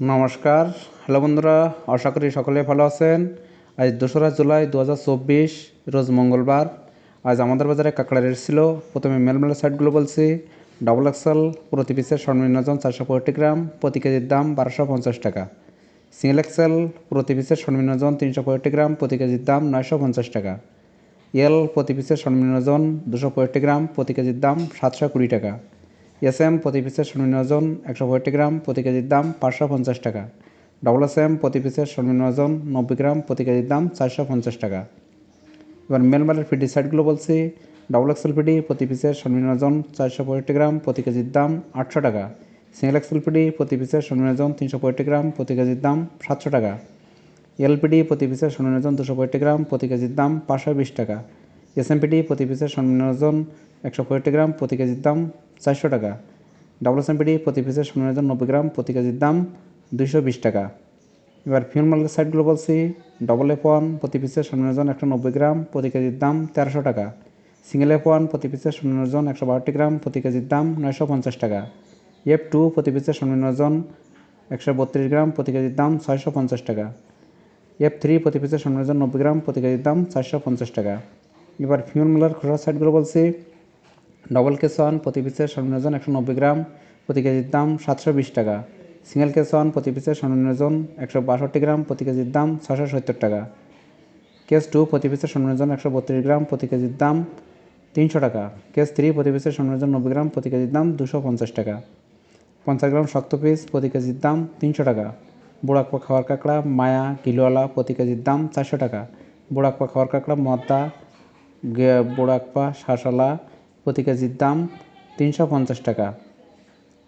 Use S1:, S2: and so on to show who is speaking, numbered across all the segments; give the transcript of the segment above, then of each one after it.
S1: নমস্কার। হ্যালো বন্ধুরা, আশা করি সকলে ভালো আছেন। আজ দোসরা জুলাই দু হাজার চব্বিশ, রোজ মঙ্গলবার। আজ আমাদের বাজারে কাঁকড়া রেট ছিল। প্রথমে মেলমেলা সাইটগুলো বলছি। ডাবল এক্সেল প্রতি পিসের সর্বনিম্ন ওজন চারশো পঁয়ষট্টি গ্রাম, প্রতি কেজির দাম বারোশো পঞ্চাশ টাকা। সিঙ্গেল এক্সেল প্রতি পিসের সর্বনিম্ন ওজন তিনশো পঁয়ষট্টি গ্রাম, প্রতি কেজির দাম নয়শো পঞ্চাশ টাকা। এল, প্রতি পিসের সর্বনিম্ন ওজন দুশো পঁয়ষট্টি গ্রাম, প্রতি কেজির দাম সাতশো কুড়ি টাকা। এস এম প্রতি পিসের সর্বনিম্ন ওজন একশো পঁয়ষট্টি গ্রাম প্রতি কেজির দাম পাঁচশো পঞ্চাশ টাকা। ডবল এস এম প্রতি পিসের সর্বনিম্ন ওজন নব্বই গ্রাম প্রতি কেজির দাম চারশো পঞ্চাশ টাকা। এবার মেলমালের ফিডি সাইডগুলো বলছি। ডবল এক্সেল পিডি প্রতি পিসের সর্বনিম্ন ওজন চারশো পঁয়ষট্টি গ্রাম প্রতি কেজির দাম আটশো টাকা। সিঙ্গেল এক্সেল পিডি প্রতি পিসের সর্বনিম্ন ওজন তিনশো পঁয়ষট্টি গ্রাম প্রতি কেজির দাম সাতশো টাকা। এলপিডি প্রতি পিসের সর্বনিম্ন ওজন দুশো পঁয়ষট্টি গ্রাম প্রতি কেজির দাম পাঁচশো বিশ টাকা। এসএমপিডি প্রতি পিসের সর্বনিম্ন ওজন একশো পঁয়ষট্টি গ্রাম প্রতি কেজির দাম চারশো টাকা। ডাবল এসএমপিডি প্রতি পিসের ওজন নব্বই গ্রাম প্রতি কেজির দাম দুইশো বিশ টাকা। এবার ফিউল মালের সাইডগুলো বলছি ডবল এফ ওয়ান প্রতি পিসের ওজন একশো নব্বই গ্রাম প্রতি কেজির দাম তেরোশো টাকা। সিঙ্গেল এফ ওয়ান প্রতি পিসের সর্বনিম্ন ওজন একশো বারোটি গ্রাম প্রতি কেজির দাম নয়শো পঞ্চাশ টাকা। এফ টু প্রতি পিসের সর্বনিম্ন ওজন একশো বত্রিশ গ্রাম প্রতি কেজির দাম ছয়শো পঞ্চাশ টাকা। এফ থ্রি প্রতি পিসের সর্বনিম্ন ওজন নব্বই গ্রাম প্রতি কেজির দাম চারশো পঞ্চাশ টাকা। এবার ফিউল মালের খোসার সাইডগুলো বলছি ডবল কেস ওয়ান প্রতি পিসের সর্বনিম্ন একশো নব্বই গ্রাম, প্রতি কেজির দাম সাতশো বিশ টাকা। সিঙ্গেল কেস ওয়ান প্রতি পিসের সর্বনিম্ন ওজন একশো বাষট্টি গ্রাম, প্রতি কেজির দাম ছশো সত্তর টাকা। কেস টু প্রতি পিসের সর্বনিম্ন একশো বত্রিশ গ্রাম, প্রতি কেজির দাম তিনশো টাকা। কেস থ্রি প্রতি পিসের সর্বনিম্ন নব্বই গ্রাম, প্রতি কেজির দাম দুশো পঞ্চাশ টাকা। পঞ্চাশ গ্রাম শক্ত পিস প্রতি কেজির দাম তিনশো টাকা। বুড়াকপা খাওয়ার কাঁকড়া, মায়া কিলোয়ালা প্রতি কেজির দাম চারশো টাকা। বুড়াকপা খাওয়ার কাঁকড়া মদা মদ্দা বোড়াকপা শাঁসলা প্রতি কেজির দাম তিনশো পঞ্চাশ টাকা।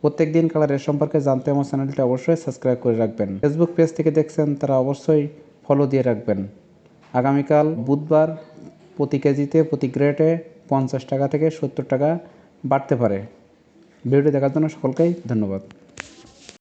S1: প্রত্যেক দিন কালারের সম্পর্কে জানতে আমার চ্যানেলটি অবশ্যই সাবস্ক্রাইব করে রাখবেন। ফেসবুক পেজ থেকে দেখছেন তারা অবশ্যই ফলো দিয়ে রাখবেন। আগামীকাল বুধবার প্রতি কেজিতে, প্রতি গ্রেটে পঞ্চাশ টাকা থেকে সত্তর টাকা বাড়তে পারে। ভিডিওটি দেখার জন্য সকলকেই ধন্যবাদ।